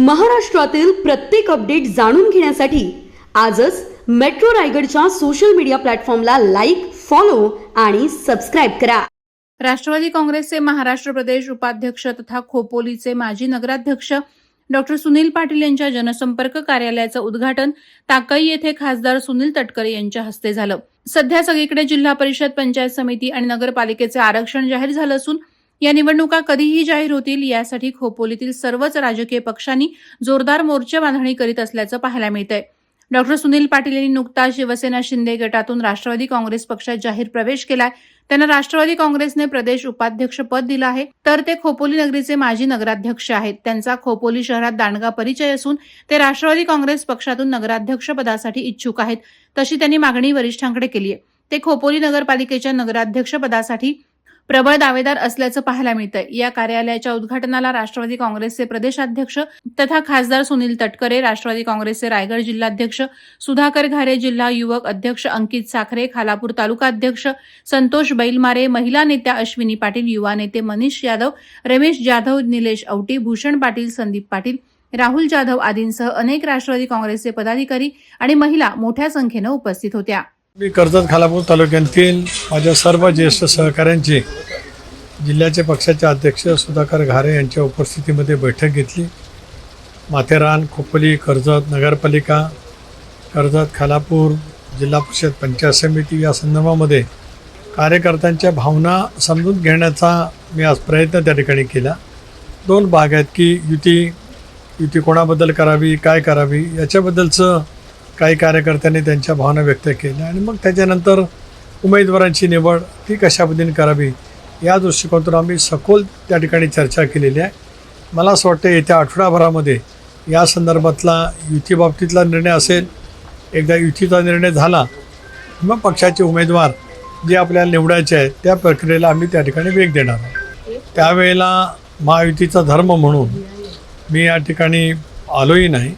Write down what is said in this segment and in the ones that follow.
महाराष्ट्रातील प्रत्येक अपडेट जाणून घेण्यासाठी आजच मेट्रो रायगडच्या सोशल मीडिया प्लॅटफॉर्मला लाईक फॉलो आणि सबस्क्राईब करा. राष्ट्रवादी काँग्रेसचे महाराष्ट्र प्रदेश उपाध्यक्ष तथा खोपोलीचे माजी नगराध्यक्ष डॉक्टर सुनील पाटील यांच्या जनसंपर्क कार्यालयाचं उद्घाटन ताकई येथे खासदार सुनील तटकरे यांच्या हस्ते झालं. सध्या सगळीकडे जिल्हा परिषद पंचायत समिती आणि नगरपालिकेचे आरक्षण जाहीर झालं असून या निवडणुका कधीही जाहीर होतील यासाठी खोपोलीतील सर्वच राजकीय पक्षांनी जोरदार मोर्चा बांधणी करीत असल्याचं पाहायला मिळतंय. डॉक्टर सुनील पाटील यांनी नुकताच शिवसेना शिंदे गटातून राष्ट्रवादी काँग्रेस पक्षात जाहीर प्रवेश केलाय. त्यांना राष्ट्रवादी काँग्रेसने प्रदेश उपाध्यक्ष पद दिलं आहे. तर ते खोपोली नगरीचे माजी नगराध्यक्ष आहेत. त्यांचा खोपोली शहरात दांडगा परिचय असून ते राष्ट्रवादी काँग्रेस पक्षातून नगराध्यक्ष पदासाठी इच्छुक आहेत. तशी त्यांनी मागणी वरिष्ठांकडे केली आहे ते खोपोली नगरपालिकेच्या नगराध्यक्ष पदासाठी प्रबळ दावेदार असल्याचं पाहायला मिळतं या कार्यालयाच्या उद्घाटनाला राष्ट्रवादी काँग्रेसचे प्रदेशाध्यक्ष तथा खासदार सुनील तटकरे राष्ट्रवादी काँग्रेसचे रायगड जिल्हाध्यक्ष सुधाकर घारे जिल्हा युवक अध्यक्ष अंकित साखरे खालापूर तालुका अध्यक्ष संतोष बैलमारे महिला नेत्या अश्विनी पाटील युवा नेते मनीष यादव रमेश जाधव निलेश औटी भूषण पाटील संदीप पाटील राहुल जाधव आदींसह अनेक राष्ट्रवादी काँग्रेसचे पदाधिकारी आणि महिला मोठ्या संख्येनं उपस्थित होत्या. मी कर्जत खालापूर तालुक्यातील माझ्या सर्व ज्येष्ठ सहकाऱ्यांची जिल्ह्याचे पक्षाचे अध्यक्ष सुधाकर घारे यांच्या उपस्थितीमध्ये बैठक घेतली. माथेरान खोपोली कर्जत नगरपालिका कर्जत खालापूर जिल्हा परिषद पंचायत समिती या संदर्भामध्ये कार्यकर्त्यांच्या भावना समजून घेण्याचा मी आज प्रयत्न त्या ठिकाणी केला. दोन भाग आहेत की युती युती कोणाबद्दल करावी काय करावी याच्याबद्दलचं काही कार्यकर्त्यांनी त्यांच्या भावना व्यक्त केल्या आणि मग त्याच्यानंतर उमेदवारांची निवड ती कशा पद्धतीने करावी या दृष्टिकोनातून आम्ही सखोल त्या ठिकाणी चर्चा केलेली आहे. मला असं वाटतं येत्या आठवडाभरामध्ये या संदर्भातला युतीबाबतीतला निर्णय असेल एकदा युतीचा निर्णय झाला मग पक्षाचे उमेदवार जे आपल्याला निवडायचे आहेत त्या प्रक्रियेला आम्ही त्या ठिकाणी वेग देणार त्यावेळेला महायुतीचा धर्म म्हणून मी या ठिकाणी आलोही नाही.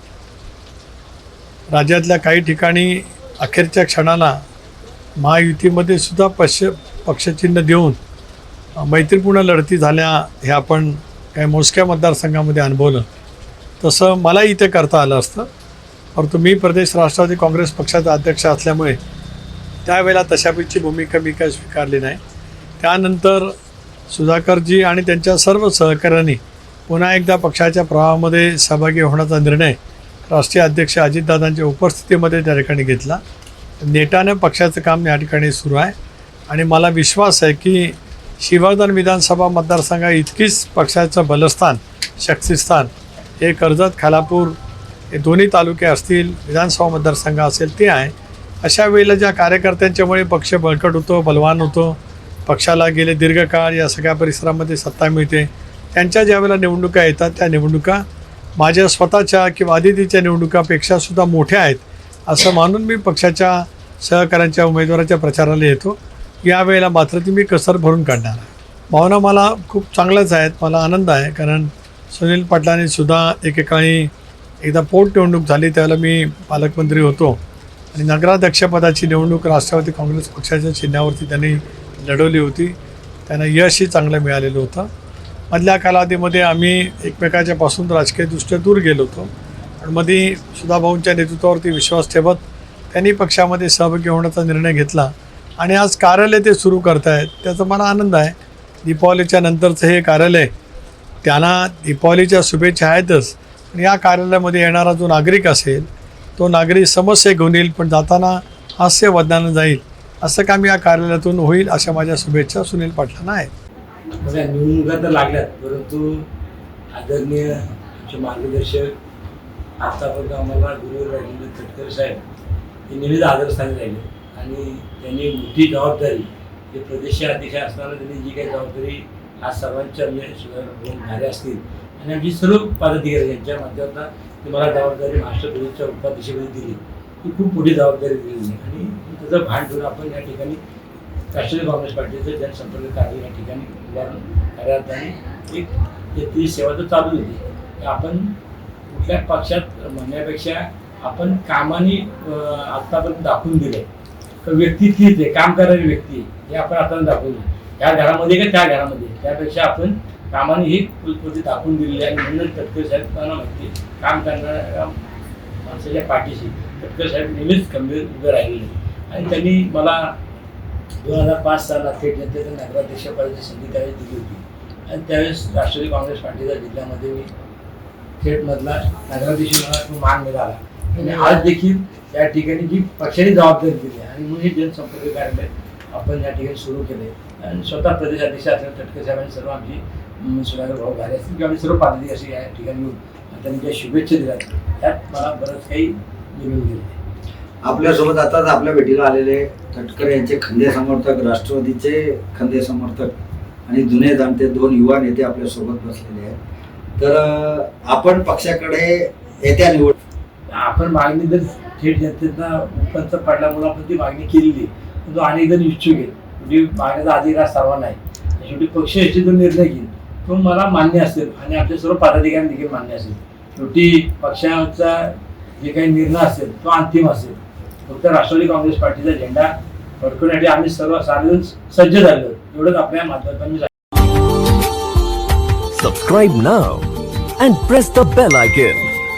राज्यातल्या काही ठिकाणी अखेरच्या क्षणाला महायुतीमध्ये सुद्धा पक्ष पक्षचिन्ह देऊन मैत्रीपूर्ण लढती झाल्या हे आपण काही मोजक्या मतदारसंघामध्ये अनुभवलं. तसं मला इथे करता आलं असतं. परंतु मी प्रदेश राष्ट्रवादी काँग्रेस पक्षाचा अध्यक्ष असल्यामुळे त्यावेळेला तशापैकी भूमिका मी काय स्वीकारली नाही. त्यानंतर सुधाकरजी आणि त्यांच्या सर्व सहकाऱ्यांनी पुन्हा एकदा पक्षाच्या प्रवाहामध्ये सहभागी होण्याचा निर्णय राष्ट्रीय अध्यक्ष अजितदादांच्या उपस्थितीमध्ये त्या ठिकाणी घेतला. नेटानं पक्षाचं काम या ठिकाणी सुरू आहे आणि मला विश्वास आहे की शिवधन विधानसभा मतदारसंघा इतकीच पक्षाचं बलस्थान शक्तिस्थान हे कर्जत खालापूर हे दोन्ही तालुके असतील विधानसभा मतदारसंघ असेल ते आहे. अशा वेळेला ज्या कार्यकर्त्यांच्यामुळे पक्ष बळकट होतो बलवान होतो पक्षाला गेले दीर्घकाळ या सगळ्या परिसरामध्ये सत्ता मिळते त्यांच्या ज्या वेळेला निवडणुका येतात त्या निवडणुका माझ्या स्वतःच्या किंवा आदितीच्या निवडणुकापेक्षासुद्धा मोठ्या आहेत असं मानून मी पक्षाच्या सहकाऱ्यांच्या उमेदवाराच्या प्रचाराला येतो. यावेळेला मात्र ती मी कसर भरून काढणार आहे. भावना मला खूप चांगल्याच आहेत मला आनंद आहे कारण सुनील पाटलांनी सुद्धा एकेकाळी एकदा पोटनिवडणूक झाली त्यावेळेला मी पालकमंत्री होतो. आणि नगराध्यक्षपदाची निवडणूक राष्ट्रवादी काँग्रेस पक्षाच्या चिन्हावरती त्यांनी लढवली होती. त्यांना यशही चांगलं मिळालेलं होतं. मधल्या कालावधीमध्ये आम्ही एकमेकाच्यापासून राजकीयदृष्ट्या दूर गेलो होतो. पण मध्ये सुधाभाऊंच्या नेतृत्वावरती विश्वास ठेवत त्यांनी पक्षामध्ये सहभागी होण्याचा निर्णय घेतला. आणि आज कार्यालय ते सुरू करतायत. त्याचा मला आनंद आहे. दीपावलीच्या नंतरचं हे कार्यालय त्यांना दीपावलीच्या शुभेच्छा आहेतच. पण या कार्यालयामध्ये येणारा जो नागरिक असेल तो नागरिक समस्या घेऊन येईल पण जाताना हास्य वदनानं जाईल. असं काम या कार्यालयातून होईल अशा माझ्या शुभेच्छा सुनील पाटलांना आहेत. निवडणुका तर लागल्यात परंतु आदरणीय आमचे मार्गदर्शक आतापर्यंत आम्हाला गुरुवर राहिलेले तटकर साहेब हे नेहमीच आदरस्थानी राहिले. आणि त्यांनी मोठी जबाबदारी जे प्रदेश अध्यक्ष असताना त्यांनी जी काही जबाबदारी आज सर्वांच्या म्हणजे असतील. आणि आमची सर्व पदाधिकारी यांच्या माध्यमातून ते मला जबाबदारी महाराष्ट्र प्रदेशच्या उपाध्यक्षपदी दिली. ती खूप मोठी जबाबदारी दिली आणि त्याचं भान ठेवून आपण या ठिकाणी राष्ट्रवादी काँग्रेस पार्टीचं जनसंपर्क कार्य या ठिकाणी उभारून आणि एक ती सेवा तर चालू होती. आपण कुठल्या पक्षात म्हणण्यापेक्षा आपण कामाने आत्तापर्यंत दाखवून दिले व्यक्ती तीच आहे काम करणारी व्यक्ती आहे. हे आपण आता दाखवलं त्या घरामध्ये का त्या घरामध्ये? त्यापेक्षा आपण कामाने ही कृती दाखवून दिलेली आहे. आणि म्हणूनच तटकरे साहेब माहिती काम करणाऱ्या माणसाच्या पाठीशी तटकरे साहेब नेहमीच गंभीर उभे राहिलेले आणि त्यांनी मला दोन हजार पाच साला थेट जनतेचं नगराध्यक्षपदाची संधी त्यावेळेस दिली होती. आणि त्यावेळेस राष्ट्रवादी काँग्रेस पार्टीच्या जिल्ह्यामध्ये मी थेटमधला नगराध्यक्ष मला तो मान मिळाला आणि आज देखील या ठिकाणी जी पक्षाने जबाबदारी दिली आहे आणि म्हणून हे जनसंपर्क कार्यालय आपण या ठिकाणी सुरू केले आणि स्वतः प्रदेशाध्यक्ष असलेल्या तटके साहेबांनी सर्व आमची अं, सुधाकर भाऊ घाले असतील किंवा सर्व सर्व असे या ठिकाणी येऊन त्यांनी ज्या शुभेच्छा दिल्या त्यात मला बरंच काही मिळून गेले आपल्यासोबत आताच आपल्या भेटीला आलेले तटकरे यांचे खंदे समर्थक राष्ट्रवादीचे खंदे समर्थक आणि जुने जाणते दोन युवा नेते आपल्यासोबत बसलेले आहेत. तर आपण पक्षाकडे येत्या निवड आपण मागणी जर थेट जनतेचा उपंत पडल्यामुळे आपण ती मागणी केलेली तो अनेक जण इच्छुक आहे म्हणजे मागण्याचा अधिकार सर्वांना आहे. शेवटी पक्ष याची जो निर्णय घेईल. तो मला मान्य असेल आणि आपल्या सर्व पदाधिकारी देखील मान्य असेल. शेवटी पक्षाचा जे काही निर्णय असेल तो अंतिम असेल. फक्त राष्ट्रवादी काँग्रेस पार्टीचा झेंडा फडकवण्यासाठी आम्ही सर्व सार्वजन सज्ज झालो. एवढंच आपल्या माध्यमातून subscribe now and press the bell icon.